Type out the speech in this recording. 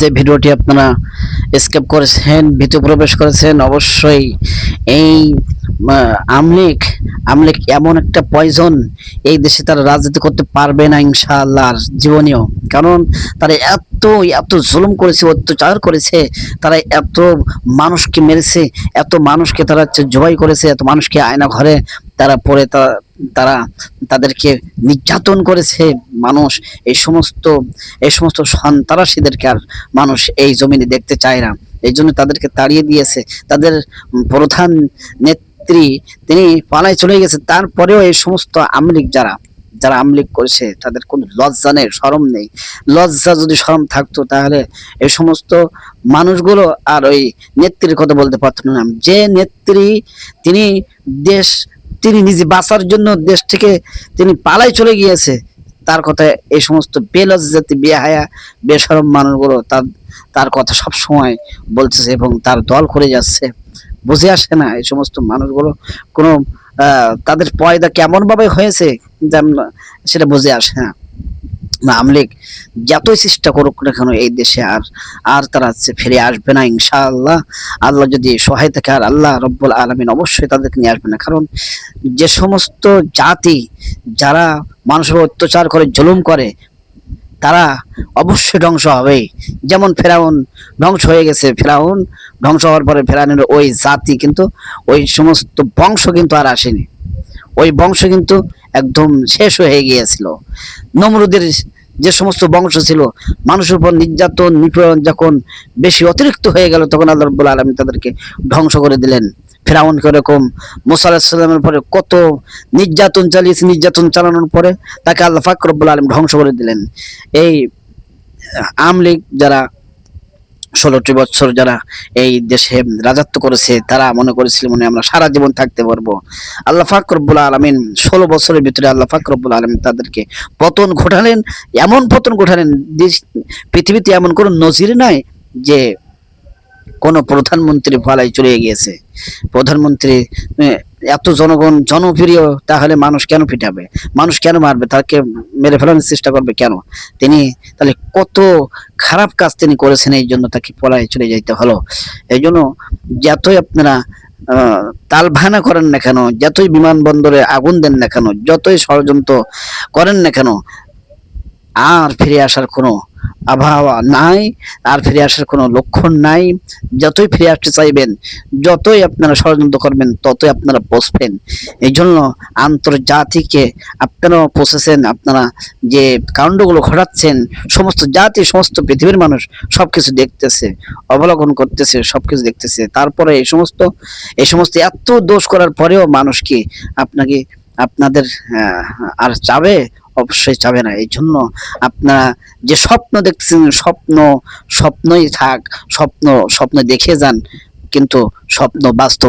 যে ভিডিওটি আপনারা স্কেপ করেছেন, ভিতরে প্রবেশ করেছেন, অবশ্যই এই আমলিক আমলিক এমন একটা পয়জন এই দেশে তারা রাজনীতি করতে পারবে না ইনশাআল্লাহ আর জীবনীয় কারণ তারা এত এত জুলুম করেছে, অত্যাচার করেছে, তারা এত মানুষকে মেরেছে, এত মানুষকে তারা জবাই করেছে, এত মানুষকে আয়না ঘরে তারা পরে তারা তাদেরকে নির্যাতন করেছে মানুষ। এই সমস্ত এই সমস্ত সন্ত্রাসীদেরকে আর মানুষ এই জমিনে দেখতে চায় না। এই জন্য তাদেরকে তাড়িয়ে দিয়েছে। তাদের প্রধান নেত্রী, তিনি পালায় চলে গেছে। তারপরেও এই সমস্ত আমলিক যারা যারা আমলিক করেছে, তাদের কোনো লজ্জা নেই সরম নেই। লজ্জা যদি সরম থাকতো তাহলে এই সমস্ত মানুষগুলো আর ওই নেত্রীর কথা বলতে পারত না। যে নেত্রী, তিনি দেশ তিনি নিজে বাঁচার জন্য দেশ থেকে তিনি পালাই চলে গিয়েছে। তার কথা এই সমস্ত বেলজ জাতি, বেহায়া, বেসরম মানুষগুলো তার তার কথা সব সময় বলতেছে এবং তার দল করে যাচ্ছে। বুঝে আসে না এই সমস্ত মানুষগুলো কোনো তাদের পয়দা কেমনভাবে হয়েছে সেটা বুঝে আসে না। আমলিক যতই চেষ্টা করুক না কেন এই দেশে আর আর তারা ফিরে আসবে না, ইনশাআল্লাহ। আল্লাহ যদি সহায় থাকে, আর আল্লাহ রব্বুল আলমিন অবশ্যই তাদেরকে নিয়ে আসবে না। কারণ যে সমস্ত জাতি যারা মানুষের অত্যাচার করে, জুলুম করে, তারা অবশ্যই ধ্বংস হবে। যেমন ফেরাউন ধ্বংস হয়ে গেছে। ফেরাউন ধ্বংস হওয়ার পরে ফেরাউনের ওই জাতি কিন্তু, ওই সমস্ত বংশ কিন্তু আর আসেনি। ওই বংশ কিন্তু একদম শেষ হয়ে গিয়েছিল। নমরুদের যে সমস্ত বংশ ছিল, মানুষের উপর নির্যাতন, নিপীড়ন যখন বেশি অতিরিক্ত হয়ে গেল, তখন আল্লাহ রব্বুল আলমী তাদেরকে ধ্বংস করে দিলেন। ফেরাউন এরকম মুসা আলাহিসাল্লামের পরে কত নির্যাতন চালিয়েছে, নির্যাতন চালানোর পরে তাকে আল্লাহ ফাক রব্বুল আলম ধ্বংস করে দিলেন। এই আমলিগ যারা ষোলোটি বছর যারা এই দেশে রাজত্ব করেছে, তারা মনে করেছিল মনে আমরা সারা জীবন থাকতে পারব। আল্লাহ ফাকরবুল আলমিন ষোলো বছরের ভিতরে আল্লাহ ফাকরবুল আলমিন তাদেরকে পতন ঘটালেন। এমন পতন ঘটালেন পৃথিবীতে এমন কোনো নজির নাই যে কোনো প্রধানমন্ত্রী পালাই চলে গিয়েছে। প্রধানমন্ত্রী এত জনগণ জনপ্রিয়, তাহলে মানুষ কেন পিটাবে? মানুষ কেন মারবে? তাকে মেরে ফেলানোর চেষ্টা করবে কেন? তিনি তাহলে কত খারাপ কাজ তিনি করেছেন, এই জন্য তাকে পলায় চলে যাইতে হলো। এই জন্য যতই আপনারা তালভানা করেন না কেন, যতই বিমানবন্দরে আগুন দেন না কেন, যতই ষড়যন্ত্র করেন না কেন, আর ফিরে আসার কোনো আবহাওয়া নাই, আর ফিরে আসার কোনো লক্ষণ নাই। যতই ফিরে আসতে চাইবেন, যতই আপনারা ষড়যন্ত্র করবেন, ততই আপনারা বসবেন। এই জন্য আন্তর্জাতিকে আপনারাও পৌঁছেছেন আপনারা যে কাণ্ডগুলো ঘটাচ্ছেন, সমস্ত জাতি, সমস্ত পৃথিবীর মানুষ সব কিছু দেখতেছে, অবলোকন করতেছে সব কিছু দেখতেছে। তারপরে এই সমস্ত এই সমস্ত এত দোষ করার পরেও মানুষ কি আপনাকে, আপনাদের আর চাবে অবশ্যই চাবে না। এই জন্য আপনারা যে স্বপ্ন দেখছেন স্বপ্ন, স্বপ্নই থাক, স্বপ্ন স্বপ্ন দেখে যান, কিন্তু স্বপ্ন বাস্তব